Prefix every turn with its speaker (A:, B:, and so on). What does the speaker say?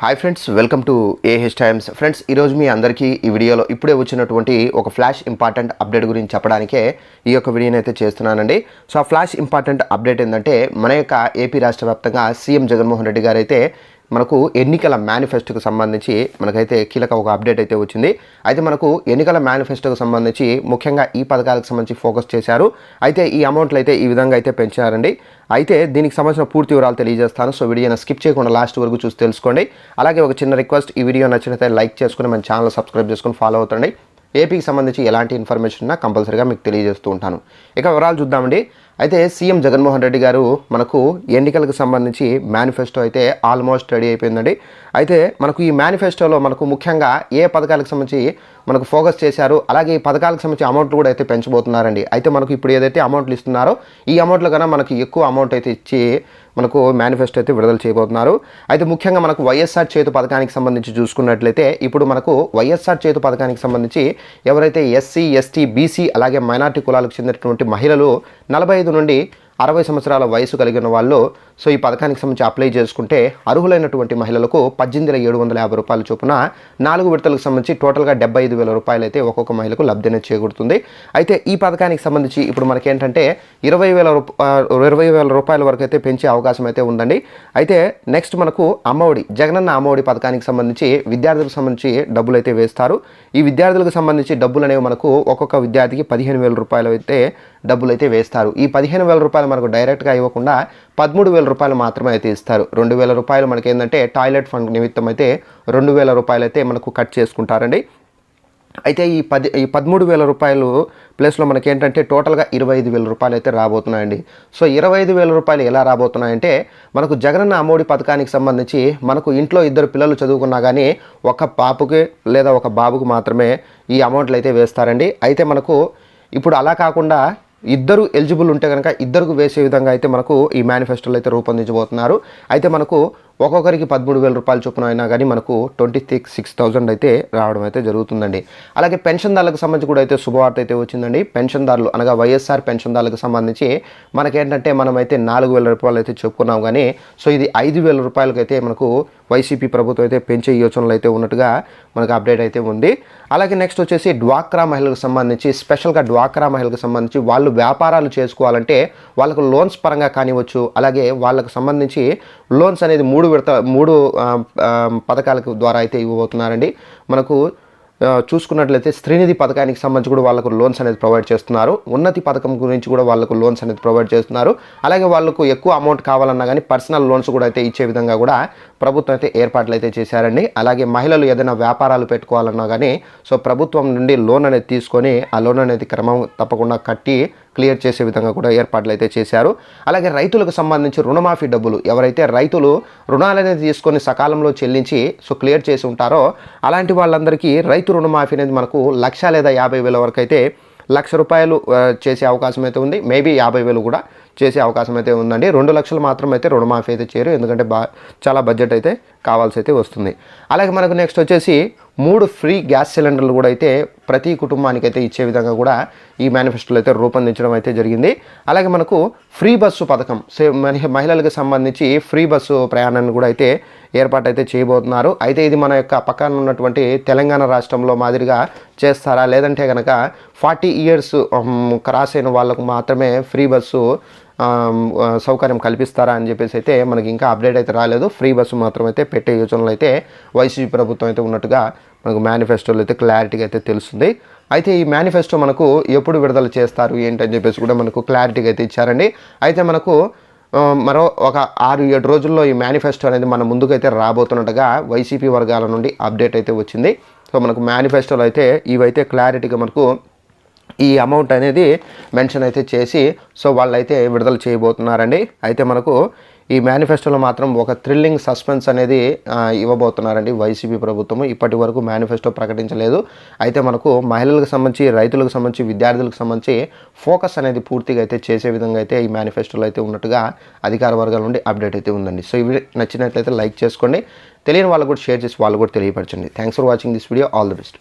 A: Hi friends welcome to AH times friends ఈరోజు మీ అందరికీ ఈ వీడియోలో ఇప్పుడే వచ్చినటువంటి ఒక ఫ్లాష్ ఇంపార్టెంట్ అప్డేట్ గురించి చెప్పడానికే ఈ యొక్క వీడియోని అయితే చేస్తున్నానండి. సో ఆ ఫ్లాష్ ఇంపార్టెంట్ అప్డేట్ ఏంటంటే మన యొక్క ఏపీ రాష్ట్ర వ్యాప్తంగా సీఎం జగన్మోహన్ రెడ్డి గారు అయితే మనకు ఎన్నికల మేనిఫెస్టోకి సంబంధించి మనకైతే కీలక ఒక అప్డేట్ అయితే వచ్చింది. అయితే మనకు ఎన్నికల మేనిఫెస్టోకి సంబంధించి ముఖ్యంగా ఈ పథకాలకు సంబంధించి ఫోకస్ చేశారు. అయితే ఈ అమౌంట్లు అయితే ఈ విధంగా అయితే పెంచారండి. అయితే దీనికి సంబంధించిన పూర్తి వివరాలు తెలియజేస్తాను. సో వీడియోని స్కిప్ చేయకుండా లాస్ట్ వరకు చూసి తెలుసుకోండి. అలాగే ఒక చిన్న రిక్వెస్ట్ ఈ వీడియో నచ్చినట్లయితే లైక్ చేసుకుని మన ఛానల్ సబ్స్క్రైబ్ చేసుకుని ఫాలో అవుతండి. ఏపీకి సంబంధించి ఎలాంటి ఇన్ఫర్మేషన్ ఉన్నా కంపల్సరీగా మీకు తెలియజేస్తూ ఉంటాను. ఇక వివరాలు చూద్దామండి. అయితే సీఎం జగన్మోహన్ రెడ్డి గారు మనకు ఎన్నికలకు సంబంధించి మేనిఫెస్టో అయితే ఆల్మోస్ట్ రెడీ అయిపోయిందండి. అయితే మనకు ఈ మేనిఫెస్టోలో మనకు ముఖ్యంగా ఏ పథకాలకు సంబంధించి మనకు ఫోకస్ చేశారు అలాగే ఈ పథకాలకు సంబంధించి అమౌంట్లు కూడా అయితే పెంచబోతున్నారండి. అయితే మనకు ఇప్పుడు ఏదైతే అమౌంట్లు ఇస్తున్నారో ఈ అమౌంట్లో కన్నా మనకి ఎక్కువ అమౌంట్ అయితే ఇచ్చి మనకు మేనిఫెస్టో అయితే విడుదల చేయబోతున్నారు. అయితే ముఖ్యంగా మనకు వైఎస్ఆర్ చేతు పథకానికి సంబంధించి చూసుకున్నట్లయితే ఇప్పుడు మనకు వైఎస్ఆర్ చేతు పథకానికి సంబంధించి ఎవరైతే ఎస్సీ ఎస్టీ బీసీ అలాగే మైనార్టీ కులాలకు చెందినటువంటి మహిళలు నలభై ఐదు నుండి అరవై సంవత్సరాల వయసు కలిగిన వాళ్ళు సో ఈ పథకానికి సంబంధించి అప్లై చేసుకుంటే అర్హులైనటువంటి మహిళలకు పద్దెనిమిది వేల ఏడు వందల యాభై రూపాయల చొప్పున నాలుగు విడతలకు సంబంధించి టోటల్గా డెబ్బై ఐదు వేల రూపాయలు అయితే ఒక్కొక్క మహిళకు లబ్ధిని చేకూరుతుంది. అయితే ఈ పథకానికి సంబంధించి ఇప్పుడు మనకేంటంటే ఇరవై వేల రూప ఇరవై వేల రూపాయల వరకు అయితే పెంచే అవకాశం అయితే ఉందండి. అయితే నెక్స్ట్ మనకు అమ్మఒడి జగనన్న అమ్మఒడి పథకానికి సంబంధించి విద్యార్థులకు సంబంధించి డబ్బులు అయితే వేస్తారు. ఈ విద్యార్థులకు సంబంధించి డబ్బులు అనేవి మనకు ఒక్కొక్క విద్యార్థికి పదిహేను వేల రూపాయలు అయితే డబ్బులు అయితే వేస్తారు. ఈ పదిహేను వేల రూపాయలు మనకు డైరెక్ట్గా ఇవ్వకుండా పదమూడు వేల రూపాయలు మాత్రమే అయితే ఇస్తారు. రెండు వేల రూపాయలు మనకి ఏంటంటే టాయిలెట్ ఫండ్ నిమిత్తం అయితే రెండు వేల రూపాయలు అయితే మనకు కట్ చేసుకుంటారండి. అయితే ఈ పది ఈ పదమూడు వేల రూపాయలు ప్లస్లో మనకి ఏంటంటే టోటల్గా ఇరవై ఐదు వేల రూపాయలు అయితే రాబోతున్నాయండి. సో ఇరవై ఐదు వేల రూపాయలు ఎలా రాబోతున్నాయంటే మనకు జగనన్న అమ్మఒడి పథకానికి సంబంధించి మనకు ఇంట్లో ఇద్దరు పిల్లలు చదువుకున్నా కానీ ఒక పాపకి లేదా ఒక బాబుకు మాత్రమే ఈ అమౌంట్లు అయితే వేస్తారండి. అయితే మనకు ఇప్పుడు అలా కాకుండా ఇద్దరు ఎలిజిబుల్ ఉంటే కనుక ఇద్దరికి వేసే విధంగా అయితే మనకు ఈ మేనిఫెస్టోలో అయితే రూపొందించబోతున్నారు. అయితే మనకు ఒక్కొక్కరికి పదమూడు వేల రూపాయల చొప్పున అయినా కానీ మనకు ట్వంటీ సిక్స్ సిక్స్ థౌజండ్ అయితే రావడం అయితే జరుగుతుందండి. అలాగే పెన్షన్దారులకు సంబంధించి కూడా అయితే శుభవార్త అయితే వచ్చిందండి. పెన్షన్దారులు అనగా వైఎస్ఆర్ పెన్షన్దారులకు సంబంధించి మనకేంటంటే మనం అయితే నాలుగు వేల రూపాయలు అయితే చెప్పుకున్నాం కానీ సో ఇది ఐదు వేల రూపాయలకైతే అయితే మనకు వైసీపీ ప్రభుత్వం అయితే పెంచే యోచనలు అయితే ఉన్నట్టుగా మనకు అప్డేట్ అయితే ఉంది. అలాగే నెక్స్ట్ వచ్చేసి డ్వాక్రా మహిళలకు సంబంధించి స్పెషల్గా డ్వాక్రా మహిళలకు సంబంధించి వాళ్ళు వ్యాపారాలు చేసుకోవాలంటే వాళ్ళకు లోన్స్ పరంగా కానివచ్చు అలాగే వాళ్ళకు సంబంధించి లోన్స్ అనేది మూడు విడత మూడు పథకాల పథకాలకు ద్వారా అయితే ఇవ్వబోతున్నారండి. మనకు చూసుకున్నట్లయితే శ్రీనిధి పథకానికి సంబంధించి కూడా వాళ్ళకు లోన్స్ అనేది ప్రొవైడ్ చేస్తున్నారు. ఉన్నతి పథకం గురించి కూడా వాళ్ళకు లోన్స్ అనేది ప్రొవైడ్ చేస్తున్నారు. అలాగే వాళ్ళకు ఎక్కువ అమౌంట్ కావాలన్నా కానీ పర్సనల్ లోన్స్ కూడా అయితే ఇచ్చే విధంగా కూడా ప్రభుత్వం అయితే ఏర్పాట్లు అయితే చేశారండి. అలాగే మహిళలు ఏదైనా వ్యాపారాలు పెట్టుకోవాలన్నా కానీ సో ప్రభుత్వం నుండి లోన్ అనేది తీసుకొని ఆ లోన్ అనేది క్రమం తప్పకుండా కట్టి క్లియర్ చేసే విధంగా కూడా ఏర్పాట్లు అయితే చేశారు. అలాగే రైతులకు సంబంధించి రుణమాఫీ డబ్బులు ఎవరైతే రైతులు రుణాలనేది తీసుకొని సకాలంలో చెల్లించి సో క్లియర్ చేసి ఉంటారో అలాంటి వాళ్ళందరికీ రైతు రుణమాఫీ అనేది మనకు లక్ష లేదా యాభై వేల వరకు అయితే లక్ష రూపాయలు చేసే అవకాశం అయితే ఉంది. మేబీ యాభై వేలు కూడా చేసే అవకాశం అయితే ఉందండి. రెండు లక్షలు మాత్రం అయితే రుణమాఫీ అయితే చేయరు. ఎందుకంటే బా చాలా బడ్జెట్ అయితే కావాల్సి అయితే వస్తుంది. అలాగే మనకు నెక్స్ట్ వచ్చేసి మూడు ఫ్రీ గ్యాస్ సిలిండర్లు కూడా అయితే ప్రతి కుటుంబానికి అయితే ఇచ్చే విధంగా కూడా ఈ మేనిఫెస్టోలు అయితే రూపొందించడం అయితే జరిగింది. అలాగే మనకు ఫ్రీ బస్సు పథకం సే మహిళలకు సంబంధించి ఫ్రీ బస్సు ప్రయాణాన్ని కూడా అయితే ఏర్పాటు అయితే చేయబోతున్నారు. అయితే ఇది మన యొక్క పక్కన ఉన్నటువంటి తెలంగాణ రాష్ట్రంలో మాదిరిగా చేస్తారా? లేదంటే కనుక ఫార్టీ ఇయర్స్ క్రాస్ అయిన వాళ్ళకు మాత్రమే ఫ్రీ బస్సు సౌకర్యం కల్పిస్తారా అని చెప్పేసి అయితే మనకి ఇంకా అప్డేట్ అయితే రాలేదు. ఫ్రీ బస్సు మాత్రం అయితే పెట్టే యోచనలు అయితే వైసీపీ ప్రభుత్వం అయితే ఉన్నట్టుగా మనకు మేనిఫెస్టోలో అయితే క్లారిటీగా అయితే తెలుస్తుంది. అయితే ఈ మేనిఫెస్టో మనకు ఎప్పుడు విడుదల చేస్తారు ఏంటని చెప్పేసి కూడా మనకు క్లారిటీగా అయితే ఇచ్చారండి. అయితే మనకు మరో ఒక ఆరు ఏడు రోజుల్లో ఈ మేనిఫెస్టో అనేది మన ముందుకైతే రాబోతున్నట్టుగా వైసీపీ వర్గాల నుండి అప్డేట్ అయితే వచ్చింది. సో మనకు మేనిఫెస్టోలో అయితే ఇవైతే క్లారిటీగా మనకు ఈ అమౌంట్ అనేది మెన్షన్ అయితే చేసి సో వాళ్ళైతే విడుదల చేయబోతున్నారండి. అయితే మనకు ఈ మేనిఫెస్టోలో మాత్రం ఒక థ్రిల్లింగ్ సస్పెన్స్ అనేది ఇవ్వబోతున్నారండి వైసీపీ ప్రభుత్వం ఇప్పటి వరకు మేనిఫెస్టో ప్రకటించలేదు. అయితే మనకు మహిళలకు సంబంధించి రైతులకు సంబంధించి విద్యార్థులకు సంబంధించి ఫోకస్ అనేది పూర్తిగా అయితే చేసే విధంగా అయితే ఈ మేనిఫెస్టోలో అయితే ఉన్నట్టుగా అధికార వర్గాల నుండి అప్డేట్ అయితే ఉందండి. సో ఇవి నచ్చినట్లయితే లైక్ చేసుకోండి. తెలియని వాళ్ళు కూడా షేర్ చేసి వాళ్ళు కూడా తెలియపరచండి. Thanks for watching this video all the best